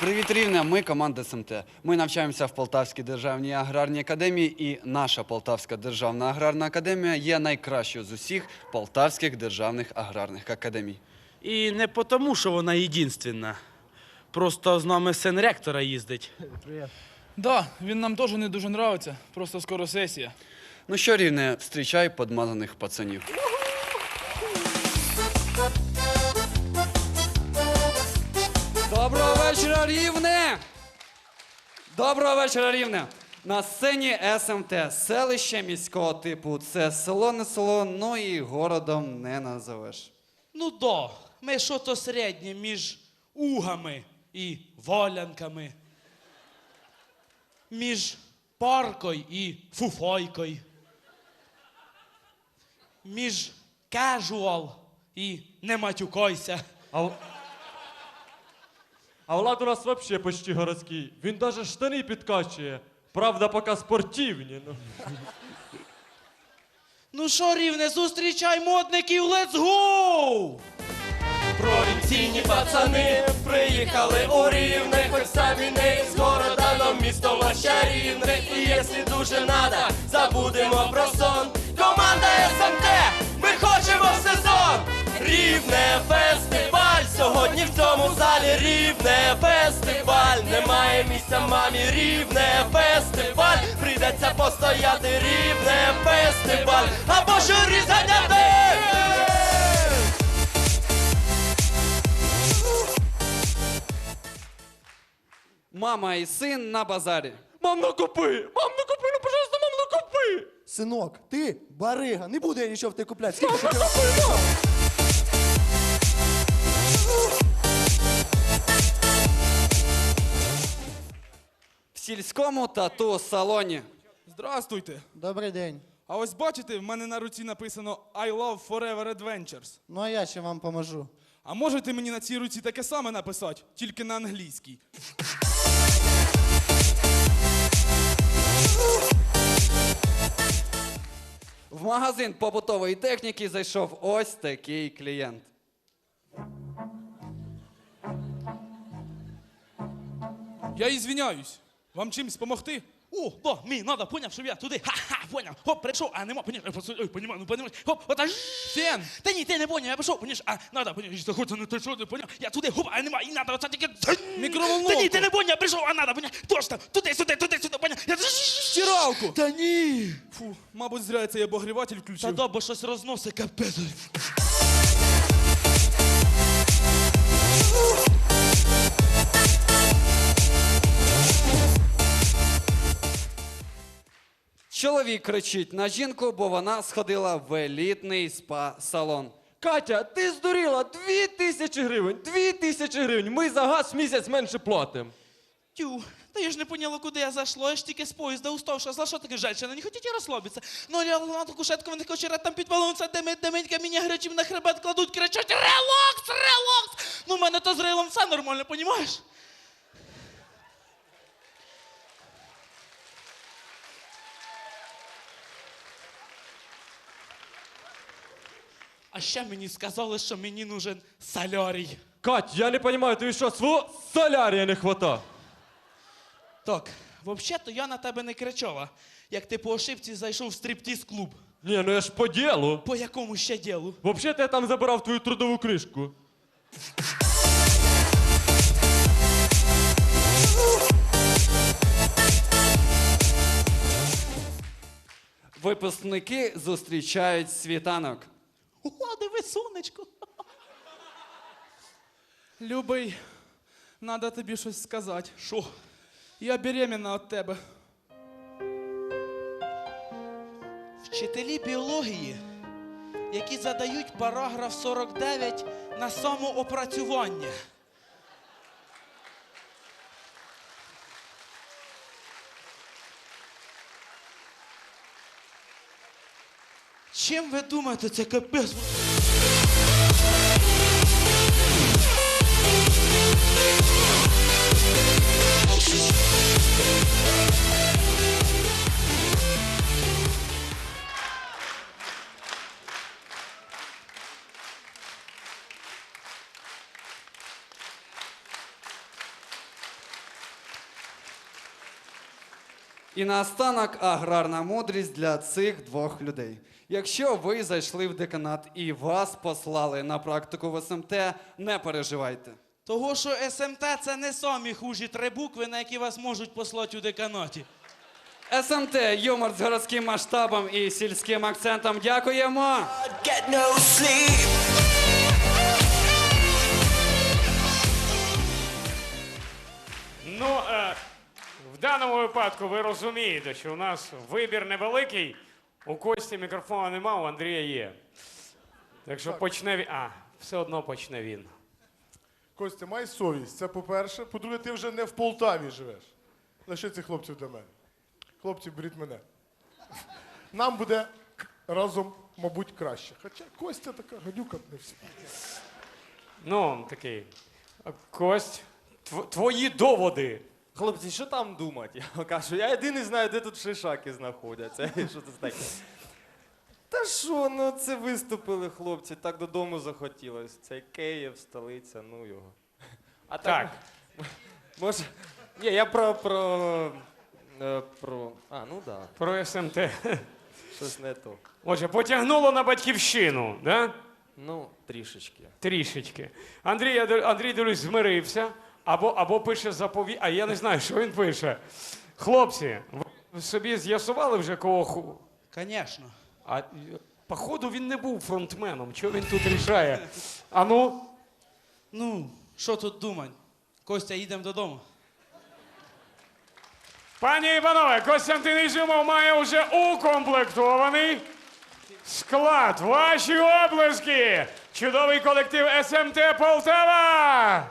Привіт, Рівне! Ми команда СМТ. Ми навчаємося в Полтавській державній аграрній академії, і наша Полтавська державна аграрна академія є найкращою з усіх полтавських державних аграрних академій. І не тому, що вона єдинственна. Просто з нами син ректора їздить. Да, він нам теж не дуже нравиться, просто скоро сесія. Ну що, Рівне, зустрічай подмазаних пацанів. Вечора, Рівне! Доброго вечора, Рівне! На сцені СМТ, селище міського типу. Це село не село, ну і городом не назовеш. Ну да, ми що то середнє між угами і волянками. Між паркою і фуфойкою. Між casual і не матюкойся. А, а Влад у нас вообще почти городський. Він даже штани підкачує. Правда, поки спортивні. Ну. Ну що, рівне, зустрічай модників, let's go! Провінційні пацани приїхали у рівне, хоч самі не з города, но місто ваше рівне. І якщо дуже надо, забудемо про сон. Команда СМТ, ми хочемо в сезон. Рівне фестиваль, сьогодні в цьому залі рівне фестиваль. Немає місця мамі, рівне фестиваль. Прийдеться постояти рівне фестиваль. Або журі зганяти! Мама і син на базарі. Мам, накупи! Мам, накупи, ну, пожалуйста, мам, накупи! Синок, ти барига, не буду я нічого в тебе купляти. Скільки ж ти раз- сільському тату салоні. Здравствуйте. Добрий день. А ось бачите, в мене на руці написано I love forever adventures. Ну а я ще вам поможу. А можете мені на цій руці таке саме написати, тільки на англійській. В магазин побутової техніки зайшов ось такий клієнт. Я ізвиняюсь. Вам чимось допомогти? О, да, мені надо, поняв, щоб я туди, ха-ха, поняв, хоп, прийшов, а нема, поняв, ой, понімаю, ну, понімаєш, хоп, ота ж, Фен! Та ні, ти не поняв, я пішов, поняш, а надо, поняв, що хоче, не те, що не поняв, я туди, хоп, а нема, і надо, оце таке, Мікроволновку. Та ні, ти не поняв, я прийшов, а надо, поняв, точно, туди, сюди, туди, сюди, поняв, я, Стиралку! Та ні! Фу, мабуть, зря я цей обогріватель Та включив. да, бо щось розносить, капець. Чоловік кричить на жінку, бо вона сходила в елітний спа-салон. Катя, ти здуріла! Дві тисячі гривень! Дві тисячі гривень! Ми за газ місяць менше платимо. Тю, та я ж не поняла, куди я зайшло, я ж тільки з поїзда уставши, за що таке женщина, не хотіть розслабитися? Ну, я на ту кушетку, вони хочуть там під балонця, демить, демить, каміння гречим на хребет кладуть, кричать, релакс, релакс! Ну, в мене то з рилом все нормально, понімаєш? А ще мені сказали, що мені нужен солярій. Кать, я не розумію, тобі що, свого солярія не хвата? Так, взагалі-то я на тебе не кричала, як ти по ошибці зайшов в стриптіз-клуб. Ні, ну я ж по ділу. По якому ще ділу? Взагалі-то я там забирав твою трудову книжку. Випускники зустрічають світанок. Сонечко. Любий, надо тобі щось сказати. Що? Я беременна від тебе. Вчителі біології, які задають параграф 49 на самоопрацювання. Чим ви думаєте, це капець? Thank you. І наостанок аграрна мудрість для цих двох людей. Якщо ви зайшли в деканат і вас послали на практику в СМТ, не переживайте. Того, що СМТ це не самі хужі три букви, на які вас можуть послати у деканаті. СМТ юмор з городським масштабом і сільським акцентом. Дякуємо! Даному випадку ви розумієте, що у нас вибір невеликий. У Кості мікрофона нема, у Андрія є. Так що почне він. А, все одно почне він. Костя, май совість. Це по-перше. По-друге, ти вже не в Полтаві живеш. Лиши цих хлопців до мене. Хлопці, беріть мене. Нам буде разом, мабуть, краще. Хоча Костя така гадюка не всі. Ну, такий. Кость, тв- твої доводи. Хлопці, що там думати? Я кажу, я єдиний знаю, де тут шишаки знаходяться. Що це таке? Та що, ну це виступили хлопці, так додому захотілось. Це Київ, столиця, ну його. А Так. Може. Ні, я про. про. е, про. А, ну да, Про СМТ. щось не то. Отже, потягнуло на батьківщину, да? Ну, трішечки. Трішечки. Андрій, я Андрій дивлюсь, змирився. Або, або пише запові... А я не знаю, що він пише. Хлопці, ви собі з'ясували вже кого. ху- Звісно. А походу він не був фронтменом. Чого він тут рішає? А ну, Ну, що тут думать? Костя, їдемо додому. пані і панове, Костянтин Ізюмов має вже укомплектований склад. Ваші облески! Чудовий колектив СМТ Полтава!